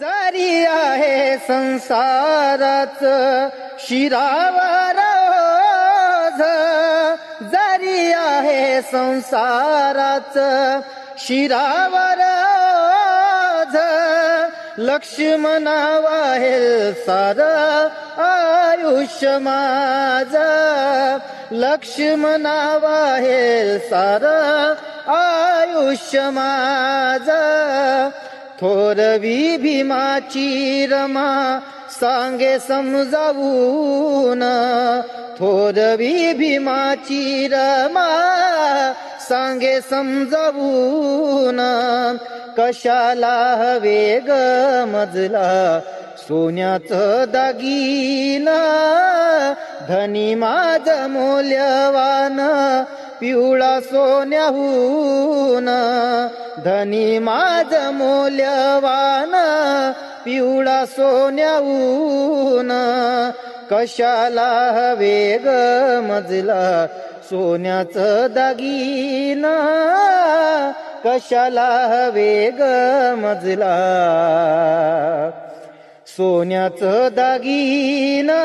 जरी आहे संसाराच शिरावर जरी आहे संसाराच शिरावर ओझ आहे सार आयुष्य माझ. लक्ष्मणा आहे सार आयुष्य माझ. थोरवी भीमाची रमा सांगे समजावून. थोरवी भीमाची रमा सांगे समजावून. कशाला हवे ग मजला? सोन्याचं दागिना. धनी माझ मौल्यवान. पिवळा सोन्याहून धनी माझ मौल्यवान पिवळा सोन्याहून कशाला हवे ग मजला सोन्याचं दागिना कशाला हवे ग मजला सोन्याचं दागिना